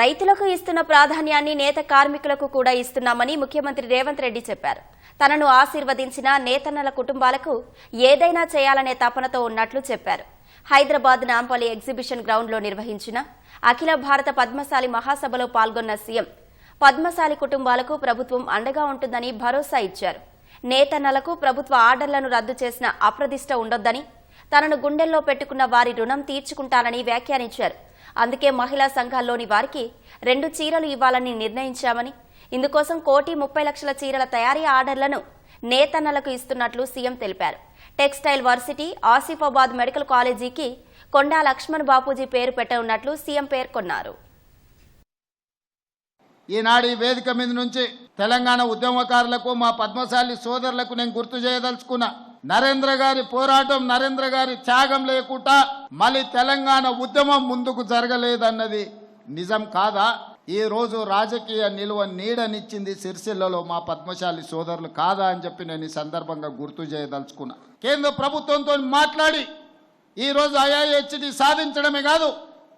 రైతులకు ఇస్తున్న ప్రాధాన్యాన్ని నేత కార్మికులకు కూడా ఇస్తున్నామని ముఖ్యమంత్రి రేవంత్ రెడ్డి చెప్పారు. తనను ఆశీర్వదించిన నేతన్నల కుటుంబాలకు ఏదైనా చేయాలనే తపనతో ఉన్నట్లు చెప్పారు. హైదరాబాద్ నాంపల్లి ఎగ్జిబిషన్ గ్రౌండ్లో నిర్వహించిన అఖిల భారత పద్మశాలి మహాసభలో పాల్గొన్న సీఎం పద్మశాలి కుటుంబాలకు ప్రభుత్వం అండగా ఉంటుందని భరోసా ఇచ్చారు. నేతన్నలకు ప్రభుత్వ ఆర్డర్లను రద్దు చేసిన అప్రదిష్ట ఉండొద్దని తనను గుండెల్లో పెట్టుకున్న వారి రుణం తీర్చుకుంటానని వ్యాఖ్యానించారు. అందుకే మహిళా సంఘాల్లోని వారికి రెండు చీరలు ఇవ్వాలని నిర్ణయించామని ఇందుకోసం కోటి ముప్పై లక్షల చీరల తయారీ ఆర్డర్లను నేతన్నలకు ఇస్తున్నట్లు సీఎం తెలిపారు. టెక్స్టైల్ వర్సిటీ ఆసిఫాబాద్ మెడికల్ కాలేజీకి కొండా లక్ష్మణ్ బాపూజీ పేరు పెట్టనున్నట్లు సీఎం పేర్కొన్నారు. ఈనాడు ఈ వేదిక మీద నుంచి తెలంగాణ ఉద్యమకారులకు మా పద్మశాలి సోదరులకు నేను గుర్తు చేయదలుచుకున్నా నరేంద్ర గారి పోరాటం నరేంద్ర గారి త్యాగం లేకుండా మళ్ళీ తెలంగాణ ఉద్యమం ముందుకు జరగలేదన్నది నిజం కాదా? ఈ రోజు రాజకీయ నిలువ నీడనిచ్చింది సిరిసిల్లలో మా పద్మశాలి సోదరులు కాదా అని చెప్పి నేను ఈ సందర్భంగా గుర్తు చేయదలుచుకున్నా. కేంద్ర ప్రభుత్వంతో మాట్లాడి ఈ రోజు ఐఐహెచ్డి సాధించడమే కాదు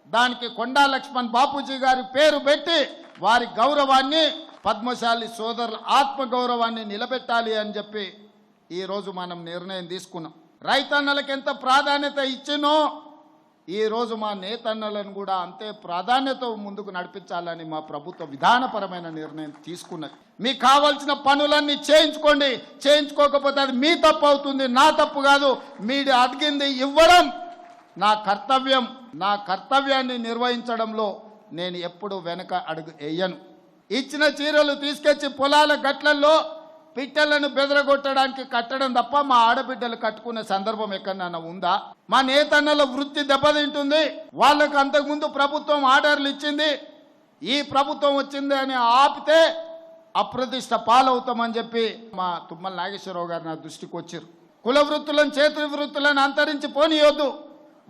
దానికి కొండా లక్ష్మణ్ బాపూజీ గారి పేరు పెట్టి వారి గౌరవాన్ని పద్మశాలి సోదరుల ఆత్మ గౌరవాన్ని నిలబెట్టాలి అని చెప్పి ఈ రోజు మనం నిర్ణయం తీసుకున్నాం. రైతన్నలకు ఎంత ప్రాధాన్యత ఇచ్చినో ఈ రోజు మా నేతన్నలను కూడా అంతే ప్రాధాన్యత ముందుకు నడిపించాలని మా ప్రభుత్వ విధానపరమైన నిర్ణయం తీసుకున్నది. మీకు కావాల్సిన పనులన్నీ చేయించుకోండి. చేయించుకోకపోతే అది మీ తప్పు అవుతుంది నా తప్పు కాదు. మీరు అడిగింది ఇవ్వడం నా కర్తవ్యం. నా కర్తవ్యాన్ని నిర్వహించడంలో నేను ఎప్పుడు వెనక అడుగు వేయను. ఇచ్చిన చీరలు తీసుకొచ్చి పొలాల గట్లల్లో పిట్టలను బెదరగొట్టడానికి కట్టడం తప్ప మా ఆడబిడ్డలు కట్టుకునే సందర్భం ఎక్కడన్నా ఉందా? మా నేతన్నల వృత్తి దెబ్బతింటుంది. వాళ్ళకు అంతకుముందు ప్రభుత్వం ఆర్డర్లు ఇచ్చింది. ఈ ప్రభుత్వం వచ్చింది అని ఆపితే అప్రతిష్ట పాలవుతామని చెప్పి మా తుమ్మల నాగేశ్వరరావు గారు నా దృష్టికి వచ్చారు. కుల వృత్తులను చేతుల వృత్తులను అంతరించి పోనీయొద్దు.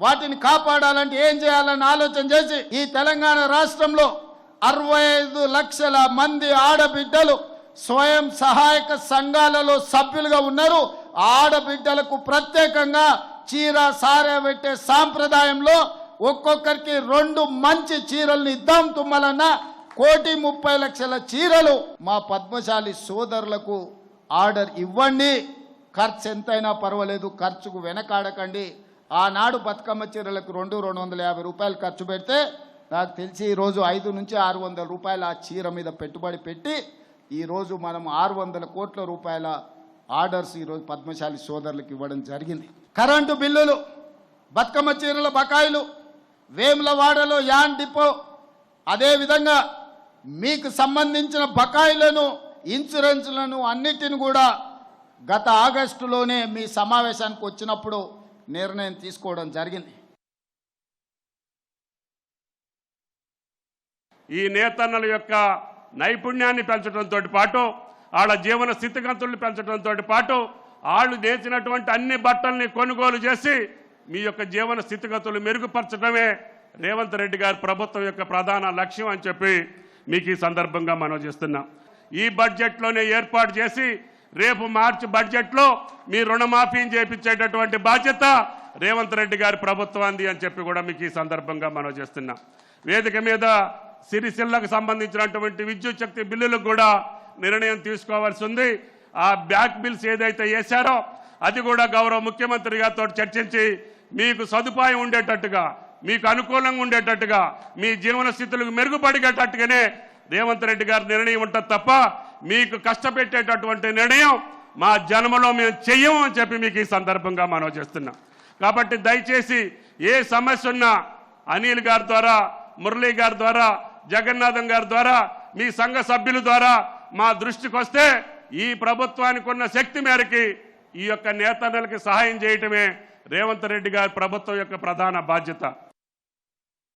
వాటిని కాపాడాలంటే ఏం చేయాలని ఆలోచన చేసి ఈ తెలంగాణ రాష్ట్రంలో అరవై ఐదు లక్షల మంది ఆడబిడ్డలు స్వయం సహాయక సంఘాలలో సభ్యులుగా ఉన్నారు. ఆడబిడ్డలకు ప్రత్యేకంగా చీర సారే పెట్టే సాంప్రదాయంలో ఒక్కొక్కరికి రెండు మంచి చీరల్ని ఇద్దాం తుమ్మలన్న కోటి ముప్పై లక్షల చీరలు మా పద్మశాలి సోదరులకు ఆర్డర్ ఇవ్వండి. ఖర్చు ఎంతైనా పర్వాలేదు ఖర్చుకు వెనకాడకండి. ఆనాడు బతుకమ్మ చీరలకు రెండు రెండు వందల యాభై రూపాయలు ఖర్చు పెడితే నాకు తెలిసి ఈరోజు ఐదు నుంచి ఆరు వందల రూపాయలు ఆ చీర మీద పెట్టుబడి పెట్టి ఈరోజు మనం ఆరు వందల కోట్ల రూపాయల ఆర్డర్స్ ఈరోజు పద్మశాలి సోదరులకు ఇవ్వడం జరిగింది. కరెంటు బిల్లులు బతుకమ్మ చీరల బకాయిలు వేములవాడలో యాన్ డిపో అదేవిధంగా మీకు సంబంధించిన బకాయిలను ఇన్సూరెన్స్లను అన్నిటిని కూడా గత ఆగస్టులోనే మీ సమావేశానికి వచ్చినప్పుడు నిర్ణయం తీసుకోవడం జరిగింది. ఈ నేతన్నల యొక్క నైపుణ్యాన్ని పెంచడంతో పాటు వాళ్ళ జీవన స్థితిగతుల్ని పెంచడంతో పాటు వాళ్ళు నేర్చినటువంటి అన్ని బట్టల్ని కొనుగోలు చేసి మీ యొక్క జీవన స్థితిగతులు మెరుగుపరచడమే రేవంత్ రెడ్డి గారి ప్రభుత్వం యొక్క ప్రధాన లక్ష్యం అని చెప్పి మీకు ఈ సందర్భంగా మనం చేస్తున్నాం. ఈ బడ్జెట్లోనే ఏర్పాటు చేసి రేపు మార్చి బడ్జెట్లో మీ రుణమాఫీని చేపించేటటువంటి బాధ్యత రేవంత్ రెడ్డి గారి ప్రభుత్వాన్ని అని చెప్పి కూడా మీకు ఈ సందర్భంగా మనం చేస్తున్నాం. వేదిక మీద సిరిసిల్లకు సంబంధించినటువంటి విద్యుత్ శక్తి బిల్లులకు కూడా నిర్ణయం తీసుకోవాల్సి ఉంది. ఆ బ్యాక్ బిల్స్ ఏదైతే వేశారో అది కూడా గౌరవ ముఖ్యమంత్రి గారితో చర్చించి మీకు సదుపాయం ఉండేటట్టుగా మీకు అనుకూలంగా ఉండేటట్టుగా మీ జీవన స్థితులకు మెరుగుపడిగేటట్టుగానే రేవంత్ రెడ్డి గారి నిర్ణయం ఉంటుంది తప్ప మీకు కష్టపెట్టేటటువంటి నిర్ణయం మా జన్మలో మేము చెయ్యము అని చెప్పి మీకు ఈ సందర్భంగా మనం చేస్తున్నాం. కాబట్టి దయచేసి ఏ సమస్య ఉన్నా అనిల్ గారి ద్వారా మురళీ గారి ద్వారా జగన్నాథం గారి ద్వారా మీ సంఘ సభ్యుల ద్వారా మా దృష్టికి వస్తే ఈ ప్రభుత్వానికి ఉన్న శక్తి మేరకి ఈ యొక్క నేతన్నలకి సహాయం చేయటమే రేవంత్ రెడ్డి గారి ప్రభుత్వం యొక్క ప్రధాన బాధ్యత.